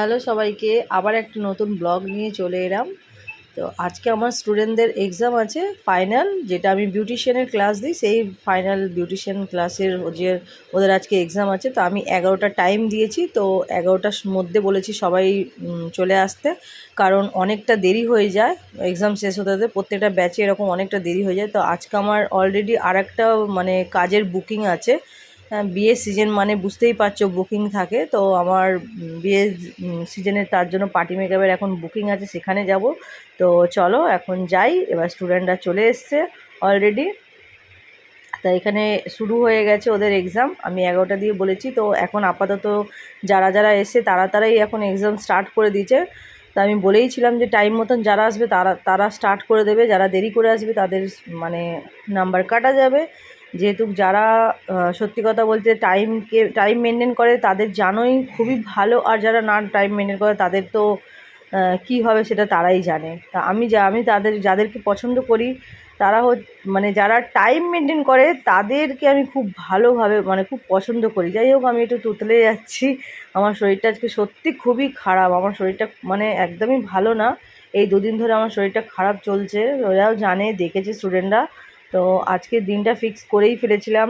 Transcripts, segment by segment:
Hello সবাইকে, আবার একটা নতুন ব্লগ নিয়ে চলে এলাম। তো আজকে আমার স্টুডেন্টদের এক্সাম আছে ফাইনাল যেটা আমি বিউটিশিয়ানের ক্লাস দিই, সেই ফাইনাল বিউটিশিয়ান ক্লাসের যে ওদের আজকে এক্সাম আছে, তো আমি এগারোটা টাইম দিয়েছি, তো এগারোটার মধ্যে বলেছি সবাই চলে আসতে, কারণ অনেকটা দেরি হয়ে যায় এক্সাম শেষ হতে হতে প্রত্যেকটা ব্যাচে এরকম অনেকটা দেরি হয়ে যায়, তো আজকে আমার অলরেডি আর মানে কাজের বুকিং আছে বিয়ের সিজন মানে বুঝতেই পারছ বুকিং থাকে, তো আমার বিয়ের সিজনের তার জন্য পার্টি মেকআপের এখন বুকিং আছে, সেখানে যাব। তো চলো, এখন যাই, এবার স্টুডেন্টরা চলে এসছে অলরেডি তা এখানে শুরু হয়ে গেছে ওদের এক্সাম আমি এগারোটা দিয়ে বলেছি, তো এখন আপাতত যারা যারা এসে তারা তারাই এখন এক্সাম স্টার্ট করে দিয়েছে। তা আমি বলেইছিলাম যে টাইম মতন যারা আসবে, তারা তারা স্টার্ট করে দেবে, যারা দেরি করে আসবে, তাদের মানে নাম্বার কাটা যাবে। যেহেতু যারা সত্যি কথা বলতে টাইমকে টাইম মেনটেন করে তাদের জানোই খুবই ভালো, আর যারা না টাইম মেনটেন করে তাদের তো কী হবে সেটা তারাই জানে। তা আমি যা, আমি তাদের, যাদেরকে পছন্দ করি, তারা মানে যারা টাইম মেনটেন করে তাদেরকে আমি খুব ভালোভাবে মানে খুব পছন্দ করি। যাই হোক, আমি একটু তুতলে যাচ্ছি। আমার শরীরটা আজকে সত্যি খুবই খারাপ। আমার শরীরটা মানে একদমই ভালো না। এই দুদিন ধরে আমার শরীরটা খারাপ চলছে। ওরাও জানে, দেখেছে স্টুডেন্টরা তো আজকের দিনটা ফিক্স করেই ফেলেছিলাম।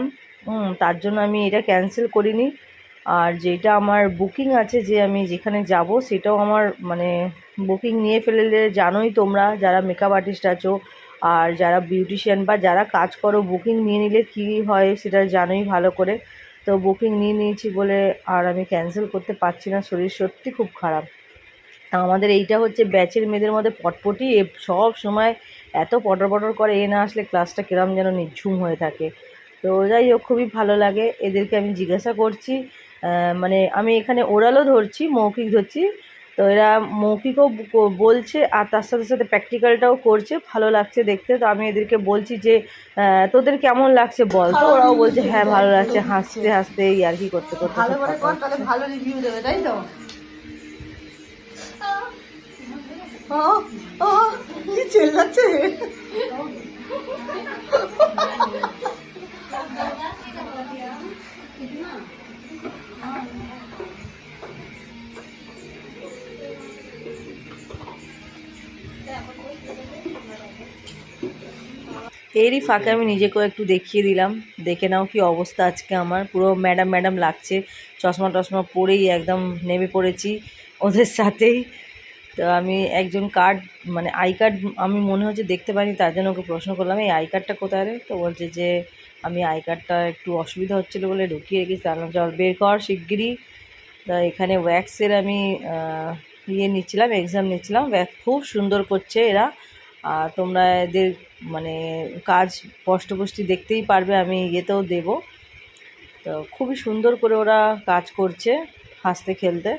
তার জন্য আমি এটা ক্যান্সেল করিনি। আর যেটা আমার বুকিং আছে যে আমি যেখানে যাব, সেটাও আমার মানে বুকিং নিয়ে ফেললে জানোই তোমরা, যারা মেকআপ আর্টিস্ট আছো আর যারা বিউটিশিয়ান বা যারা কাজ করো বুকিং নিয়ে নিলে কী হয় সেটা জানোই ভালো করে। তো বুকিং নিয়ে নিয়েছি বলে আর আমি ক্যান্সেল করতে পারছি না, শরীর সত্যি খুব খারাপ। আমাদের এইটা হচ্ছে ব্যাচের মেয়েদের মধ্যে পটপটি সব সময় এত পটর পটর করে এ না আসলে ক্লাসটা কিরম যেন নিঝুম হয়ে থাকে। তো যাই হোক খুবই ভালো লাগে। এদেরকে আমি জিজ্ঞাসা করছি মানে আমি এখানে ওরালও ধরছি মৌখিক ধরছি। তো এরা মৌখিকও বলছে আর তার সাথে সাথে প্র্যাকটিক্যালটাও করছে। ভালো লাগছে দেখতে। তো আমি এদেরকে বলছি যে তোদের কেমন লাগছে বল? তো ওরাও বলছে হ্যাঁ ভালো লাগছে। হাসতে হাসতে আর কি করতে করতে ভালো রিভিউ দেবে তাই তো? কি চেল্লাচ্ছে? এরই ফাঁকে আমি নিজেকেও একটু দেখিয়ে দিলাম। দেখে নাও কি অবস্থা আজকে আমার। পুরো ম্যাডাম ম্যাডাম লাগছে। চশমা, টশমা পরেই একদম নেমে পড়েছি। ওদের সাথেই তো আমি একজন কার্ড মানে আই কার্ড আমি মনে হচ্ছে দেখতে পাইনি, তার জন্য ওকে প্রশ্ন করলাম, এই আই কার্ডটা কোথায় রে? তো বলছে যে, আমি আই কার্ডটা একটু অসুবিধা হচ্ছিল বলে ঢুকিয়ে রেখেছি তাহলে চল বের কর শিগগিরই। তা এখানে ওয়্যাক্সের আমি ইয়ে নিচ্ছিলাম এক্সাম নিচ্ছিলাম। ওয়্যাক্স খুব সুন্দর করছে এরা। আর তোমরা এদের মানে কাজ স্পষ্টপুষ্টি দেখতেই পারবে, আমি ইয়েতেও দেব। তো খুবই সুন্দর করে ওরা কাজ করছে, হাসতে খেলতে।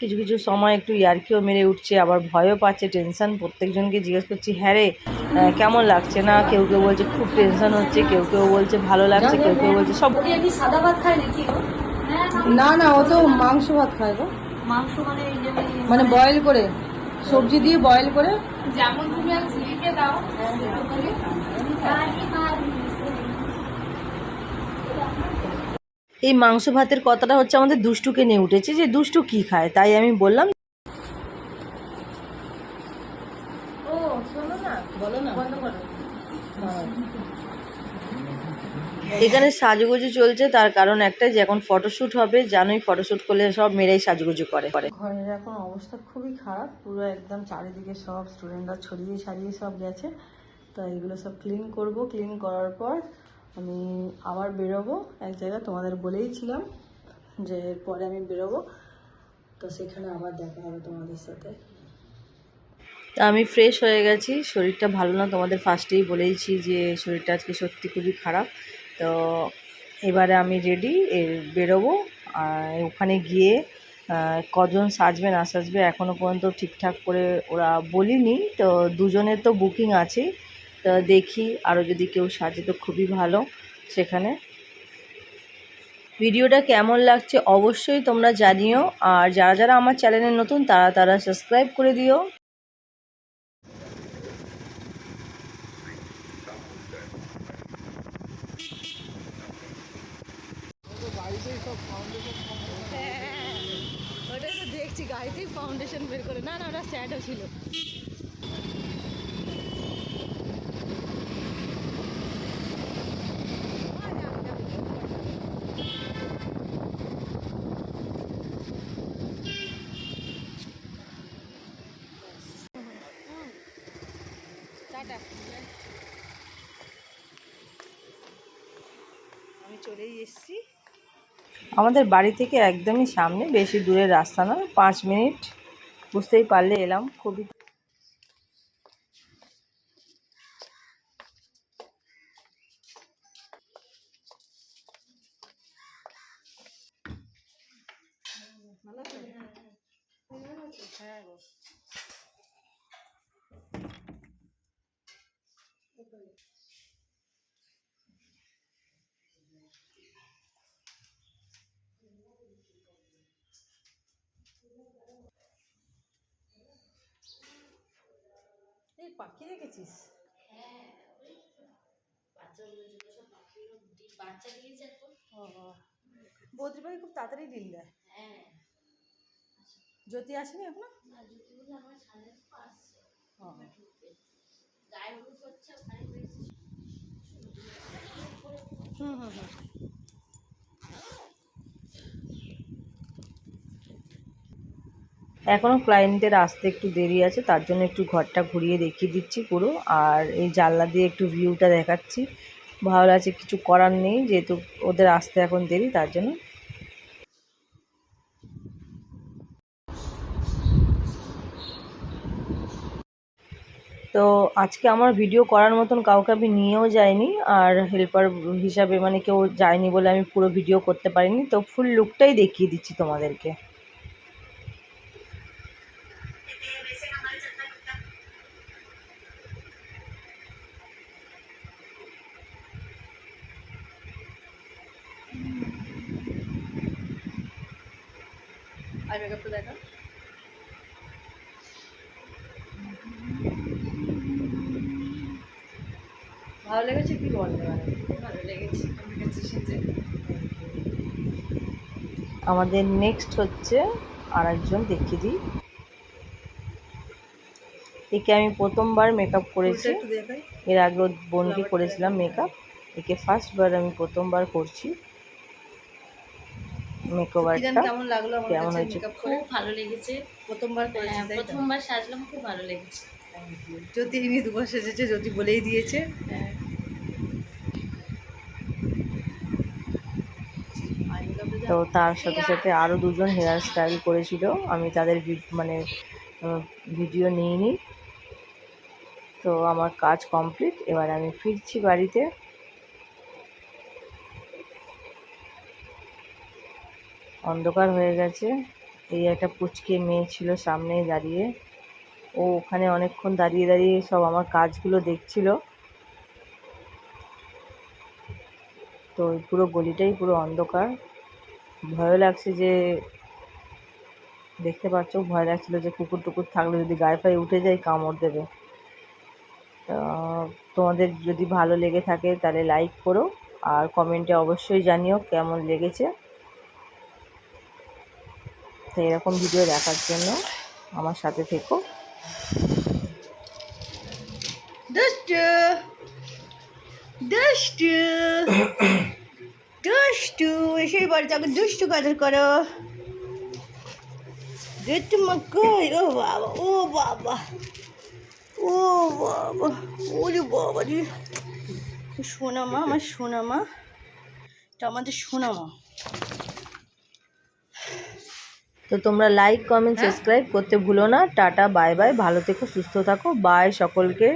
কিছু কিছু সময় একটু ইয়ার্কিও মেরে উঠছে আবার ভয়ও পাচ্ছে টেনশন প্রত্যেকজনকে জিজ্ঞেস করছি হ্যাঁ রে কেমন লাগছে না? কেউ কেউ বলছে খুব টেনশন হচ্ছে। কেউ কেউ বলছে ভালো লাগছে। কেউ কেউ বলছে সব সাদা ভাত খায় নাকি না না ও তো মাংস ভাত খায় গো। মাংস মানে মানে বয়েল করে সবজি দিয়ে বয়েল করে। যেমন তুমি আর ঝুলিকে দাও এই মাংস ভাতের কথাটা হচ্ছে আমাদের দুষ্টুকে নিয়ে উঠেছে যে দুষ্টু কি খায় তাই আমি বললাম ও শোনো না। বলো না। বন্ধ করো। এখানে সাজুগুজু চলছে তার কারণ একটাই যে এখন ফটোশ্যুট হবে জানোই ফটোশ্যুট করলে সব মেয়েরাই সাজুগুজু করে। ঘরের এখন অবস্থা খুবই খারাপ পুরো একদম চারিদিকে সব স্টুডেন্টরা ছড়িয়ে ছাড়িয়ে সব গেছে তো এগুলো সব ক্লিন করব। ক্লিন করার পর আমি আবার বেরোবো। এক জায়গায় তোমাদের বলেইছিলাম যে পরে আমি বেরোবো। তো সেখানে আবার দেখা হবে তোমাদের সাথে। আমি ফ্রেশ হয়ে গেছি। শরীরটা ভালো না, তোমাদের ফার্স্টেই বলেইছি যে শরীরটা আজকে সত্যি খুবই খারাপ। তো এবারে আমি রেডি বেরোবো। আর ওখানে গিয়ে কজন সাজবে, না সাজবে এখনও পর্যন্ত ঠিকঠাক করে ওরা বলিনি। তো দুজনের তো বুকিং আছে তো দেখি। আরও যদি কেউ সাজে তো খুবই ভালো সেখানে। ভিডিওটা কেমন লাগছে অবশ্যই তোমরা জানিও। আর যারা যারা আমার চ্যানেলে নতুন, তারা তারা সাবস্ক্রাইব করে দিও। ওটাই তো দেখছি দেখছি গাড়িতেই ফাউন্ডেশন বের করে। না না, ওটা স্যাডও ছিল। টাটা। আমি চলেই এসেছি। আমাদের বাড়ি থেকে একদমই সামনে বেশি দূরের রাস্তা নয় পাঁচ মিনিট। বুঝতেই পারলে এলাম খুবই। হ্যাঁ এই পাখি দেখেছিস? বৌদির বাড়ি খুব তাড়াতাড়ি ডিম দেয়? জ্যোতি আসেনি এখনও? ও। হুম হুম এখনও ক্লায়েন্টের আসতে একটু দেরি আছে, তার জন্য একটু ঘরটা ঘুরিয়ে দেখিয়ে দিচ্ছি পুরো। আর এই জানলা দিয়ে একটু ভিউটা দেখাচ্ছি। ভালো লাগছে, কিছু করার নেই, যেহেতু ওদের আসতে এখন দেরি, তার জন্য তো আজকে আমার ভিডিও করার মতন কাউকে আমি নিয়েও যাইনি, আর হেল্পার হিসাবে মানে কেউ যায়নি বলে আমি পুরো ভিডিও করতে পারিনি, তো ফুল লুকটাই দেখিয়ে দিচ্ছি তোমাদেরকে। আর মেকআপটা দেখা ভালো লেগেছে কি বল? ভালো লেগেছে আমাদের নেক্সট হচ্ছে আর একজন দেখিয়ে দিই। একে আমি প্রথমবার মেকআপ করেছি। এর আগে বোনকে করেছিলাম মেকআপ একে ফার্স্টবার আমি প্রথমবার করছি। মেকওভারটা কেমন লাগল? কেমন হয়েছে? খুব ভালো লেগেছে। প্রথমবার হ্যাঁ? প্রথমবার সাজলাম খুব ভালো লেগেছে। জ্যোতি ইনি দুবার সেজেছে, জ্যোতি বলেই দিয়েছে। তো তার সাথে সাথে আরও দুজন হেয়ার স্টাইল করেছিল। আমি তাদের মানে ভিডিও নিইনি। তো আমার কাজ কমপ্লিট এবার আমি ফিরছি বাড়িতে। অন্ধকার হয়ে গেছে। এই একটা পুচকে মেয়ে ছিল সামনেই দাঁড়িয়ে। ও ওখানে অনেকক্ষণ দাঁড়িয়ে দাঁড়িয়ে সব আমার কাজগুলো দেখছিল। তো পুরো গলিটাই পুরো অন্ধকার। ভয়ও লাগছে যে, দেখতে পাচ্ছ, ভয় লাগছিল যে কুকুর টুকুর থাকলে যদি গায়ে ফায়ে উঠে যায়, কামড় দেবে। তোমাদের যদি ভালো লেগে থাকে তাহলে লাইক করো, আর কমেন্টে অবশ্যই জানিও কেমন লেগেছে। তো এরকম ভিডিও দেখার জন্য আমার সাথে থেকো। দুষ্টু দুষ্টু দুষ্টু এসে বাড়িতে আগে দুষ্টু কাজ করো দুষ্টু মকই ও বাবা ও বাবা ও বাবা ওরে বাবা রে সোনা মা আমার সোনা মা এটা আমাদের সোনা তো তোমরা লাইক কমেন্ট সাবস্ক্রাইব করতে ভুলো না। টাটা বাই বাই ভালো থেকো সুস্থ থাকো। বাই সকলকে।